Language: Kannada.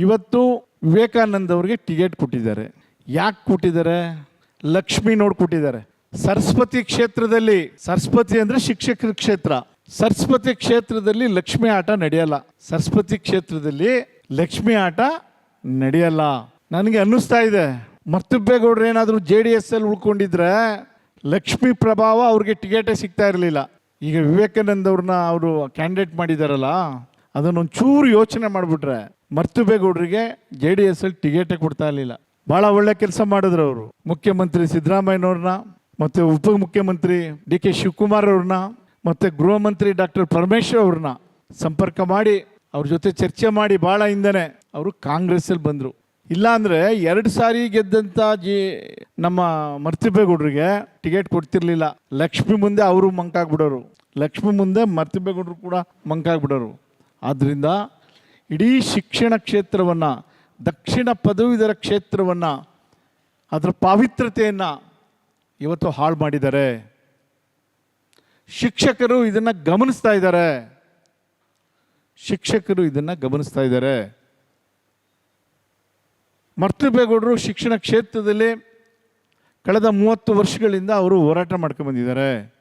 ಇವತ್ತು ವಿವೇಕಾನಂದ ಅವ್ರಿಗೆ ಟಿಕೆಟ್ ಕೊಟ್ಟಿದ್ದಾರೆ. ಯಾಕೆ ಕೊಟ್ಟಿದ್ದಾರೆ? ಲಕ್ಷ್ಮಿ ನೋಡಿ ಕೊಟ್ಟಿದ್ದಾರೆ. ಸರಸ್ವತಿ ಕ್ಷೇತ್ರದಲ್ಲಿ, ಸರಸ್ವತಿ ಅಂದ್ರೆ ಶಿಕ್ಷಕರ ಕ್ಷೇತ್ರ. ಸರಸ್ವತಿ ಕ್ಷೇತ್ರದಲ್ಲಿ ಲಕ್ಷ್ಮಿ ಆಟ ನಡೆಯಲ್ಲ. ಸರಸ್ವತಿ ಕ್ಷೇತ್ರದಲ್ಲಿ ಲಕ್ಷ್ಮಿ ಆಟ ನಡೆಯಲ್ಲ. ನನಗೆ ಅನ್ನಿಸ್ತಾ ಇದೆ. ಮರ್ತುಬ್ಬೇಗೌಡರು ಏನಾದರೂ ಜೆ ಡಿ ಎಸ್ ಅಲ್ಲಿ ಉಳ್ಕೊಂಡಿದ್ರೆ ಲಕ್ಷ್ಮಿ ಪ್ರಭಾವ ಅವ್ರಿಗೆ ಟಿಕೆಟೇ ಸಿಗ್ತಾ ಇರಲಿಲ್ಲ. ಈಗ ವಿವೇಕಾನಂದ ಅವ್ರನ್ನ ಅವರು ಕ್ಯಾಂಡಿಡೇಟ್ ಮಾಡಿದಾರಲ್ಲ ಅದನ್ನೊಂದು ಚೂರು ಯೋಚನೆ ಮಾಡಿಬಿಟ್ರೆ ಮರ್ತುಬೇಗೌಡರಿಗೆ ಜೆ ಡಿ ಎಸ್ ಅಲ್ಲಿ ಟಿಕೆಟೇ ಕೊಡ್ತಾ ಇರಲಿಲ್ಲ. ಭಾಳ ಒಳ್ಳೆ ಕೆಲಸ ಮಾಡಿದ್ರು ಅವರು. ಮುಖ್ಯಮಂತ್ರಿ ಸಿದ್ದರಾಮಯ್ಯನವ್ರನ್ನ, ಮತ್ತು ಉಪಮುಖ್ಯಮಂತ್ರಿ ಡಿ ಕೆ ಶಿವಕುಮಾರ್ ಅವ್ರನ್ನ, ಮತ್ತು ಗೃಹ ಮಂತ್ರಿ ಡಾಕ್ಟರ್ ಪರಮೇಶ್ವರ್ ಅವ್ರನ್ನ ಸಂಪರ್ಕ ಮಾಡಿ, ಅವ್ರ ಜೊತೆ ಚರ್ಚೆ ಮಾಡಿ ಭಾಳ ಹಿಂದನೆ ಅವರು ಕಾಂಗ್ರೆಸ್ಸಲ್ಲಿ ಬಂದರು. ಇಲ್ಲಾಂದರೆ ಎರಡು ಸಾರಿ ಗೆದ್ದಂಥ ಜಿ ನಮ್ಮ ಮರ್ತಿಬೇಗೌಡ್ರಿಗೆ ಟಿಕೆಟ್ ಕೊಡ್ತಿರ್ಲಿಲ್ಲ. ಲಕ್ಷ್ಮಿ ಮುಂದೆ ಅವರು ಮಂಕಾಗ್ಬಿಡೋರು. ಲಕ್ಷ್ಮಿ ಮುಂದೆ ಮರ್ತಿಬೇಗೌಡರು ಕೂಡ ಮಂಕಾಗ್ಬಿಡೋರು. ಆದ್ದರಿಂದ ಇಡೀ ಶಿಕ್ಷಣ ಕ್ಷೇತ್ರವನ್ನು, ದಕ್ಷಿಣ ಪದವೀಧರ ಕ್ಷೇತ್ರವನ್ನು, ಅದರ ಪಾವಿತ್ರತೆಯನ್ನು ಇವತ್ತು ಹಾಳು ಮಾಡಿದ್ದಾರೆ. ಶಿಕ್ಷಕರು ಇದನ್ನು ಗಮನಿಸ್ತಾ ಇದ್ದಾರೆ. ಶಿಕ್ಷಕರು ಇದನ್ನು ಗಮನಿಸ್ತಾ ಇದ್ದಾರೆ. ಮರ್ತುಬೇಗೌಡರು ಶಿಕ್ಷಣ ಕ್ಷೇತ್ರದಲ್ಲಿ ಕಳೆದ ಮೂವತ್ತು ವರ್ಷಗಳಿಂದ ಅವರು ಹೋರಾಟ ಮಾಡ್ಕೊಂಡು ಬಂದಿದ್ದಾರೆ.